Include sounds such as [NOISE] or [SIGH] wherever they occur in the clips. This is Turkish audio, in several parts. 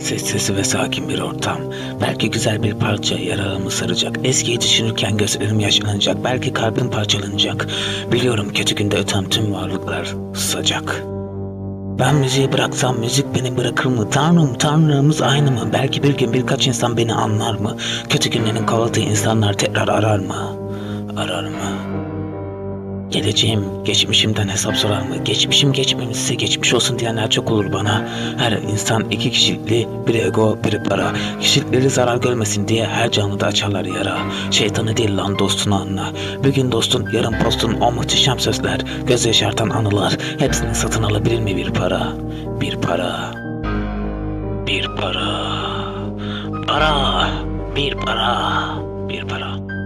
Sessiz ve sakin bir ortam. Belki güzel bir parça yarağımı saracak. Eskiyi düşünürken gözlerim yaşlanacak. Belki kalbim parçalanacak. Biliyorum kötü günde öten tüm varlıklar susacak. Ben müziği bıraksam müzik beni bırakır mı? Tanrım tanrımız aynı mı? Belki bir gün birkaç insan beni anlar mı? Kötü günlerin kovaladığı insanlar tekrar arar mı? Arar mı? Geleceğim, geçmişimden hesap sorar mı? Geçmişim geçmemişse geçmiş olsun diyenler çok olur bana. Her insan iki kişilikli, bir ego, bir para. Kişilikleri zarar görmesin diye her canlıda açarlar yara. Şeytanı değil lan dostunu anla. Bugün dostun, yarın postun o muhteşem sözler, göz yaşartan anılar. Hepsini satın alabilir mi bir para? Bir para. Bir para. Para. Bir para. Bir para.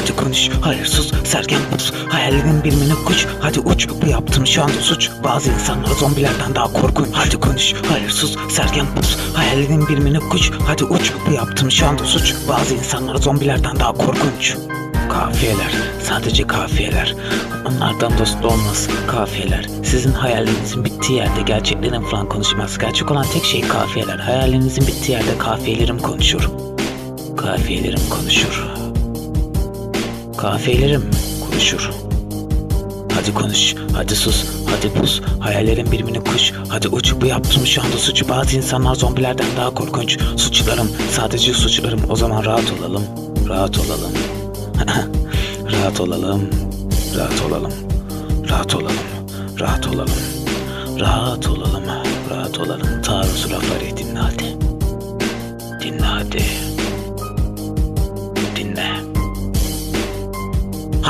Hadi konuş, hayır sus, sergen pus Hayallerin bir minik kuş, hadi uç Bu yaptığım şu anda suç. Bazı insanlar zombilerden daha korkunç. Hadi konuş, hayır sus, sergen pus Hayallerin bir minik kuş, hadi uç Bu yaptığım şu anda suç. Bazı insanlar zombilerden daha korkunç. Kafiyeler, sadece kafiyeler. Onlardan dost olmaz, kafiyeler Sizin hayallerinizin bittiği yerde gerçeklerin falan konuşmaz. Gerçek olan tek şey kafiyeler. Hayallerinizin bittiği yerde kafiyelerim konuşur. Kafiyelerim konuşur Kafiyelerim konuşur. Hadi konuş, hadi sus, hadi pus. Hayallerin bir minik kuş. Hadi uç, bu yaptığım şu anda suç. Bazı insanlar zombilerden daha korkunç. Suçlarım, sadece suçlarım. O zaman rahat olalım, rahat olalım. [LAUGHS] rahat olalım, rahat olalım, rahat olalım, rahat olalım. Rahat olalım, rahat olalım. Taarruz lafları dinle hadi.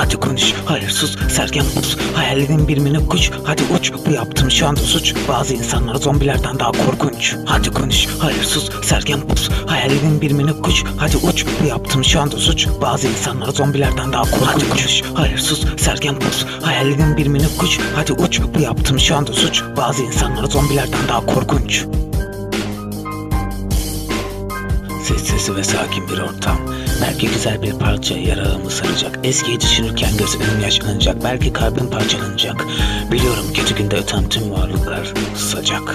Hadi konuş, hayır sus, sergen pus Hayallerin bir minik kuş, hadi uç. Bu yaptığım şu anda suç. Bazı insanlar zombilerden daha korkunç. Hadi konuş, hayır sus, sergen pus Hayallerin bir minik kuş, hadi uç. Bu yaptığım şu anda suç. Bazı insanlar zombilerden daha korkunç. Hadi konuş, hayır sus, sergen pus Hayallerin bir minik kuş, hadi uç. Bu yaptığım şu anda suç. Bazı insanlar zombilerden daha korkunç. Sessiz ve sakin bir ortam. Belki güzel bir parça yarağımı saracak. Eskiyi düşünürken gözlerim yaşlanacak. Belki kalbim parçalanacak. Biliyorum kötü günde öten tüm varlıklar susacak.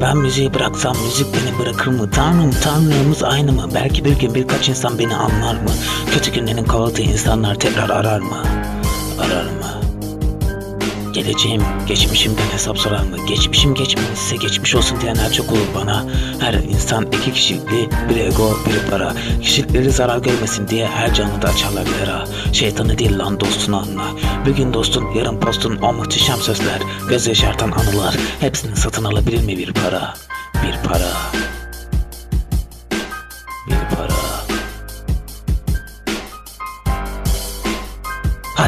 Ben müziği bıraksam müzik beni bırakır mı? Tanrım tanrımız aynı mı? Belki bir gün birkaç insan beni anlar mı? Kötü günlerin kovaladığı insanlar tekrar arar mı? Arar mı? Geleceğim, geçmişimden hesap sorar mı? Geçmişim geçmemişse geçmiş olsun diyenler çok olur bana. Her insan iki kişilikli, bir ego, bir para. Kişilikleri zarar görmesin diye her canlıda açarlar yara. Şeytanı değil lan dostunu anla. Bugün dostun, yarın postun o muhteşem sözler, göz yaşartan anılar. Hepsini satın alabilir mi bir para? Bir para.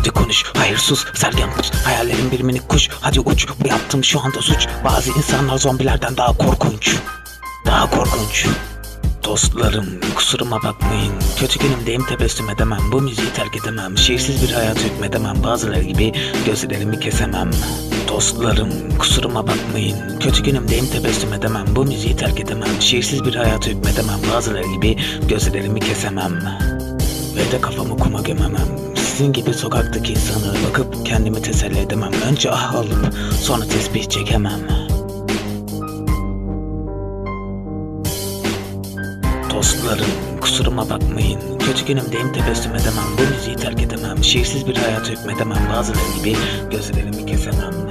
Hadi konuş, hayır sus, sergen pus Hayallerin bir minik kuş, hadi uç. Bu yaptığım şu anda suç. Bazı insanlar zombilerden daha korkunç. Daha korkunç. Dostlarım, kusuruma bakmayın. Kötü günümdeyim tebessüm edemem. Bu müziği terk edemem. Şiirsiz bir hayat hükmedemem. Bazıları gibi gözlerimi kesemem. Dostlarım, kusuruma bakmayın. Kötü günümdeyim tebessüm edemem. Bu müziği terk edemem. Şiirsiz bir hayat hükmedemem. Bazıları gibi gözlerimi kesemem. Ve de kafamı kuma gömemem Sizin gibi sokaktaki insanlara bakıp kendimi teselli edemem. Önce ah alıp sonra tesbih çekemem. Dostlarım kusuruma bakmayın. Kötü günümdeyim tebessüm edemem Bu müziği terk edemem. Şiirsiz bir hayat hükmedemem. Bazıları gibi gözlerimi kesemem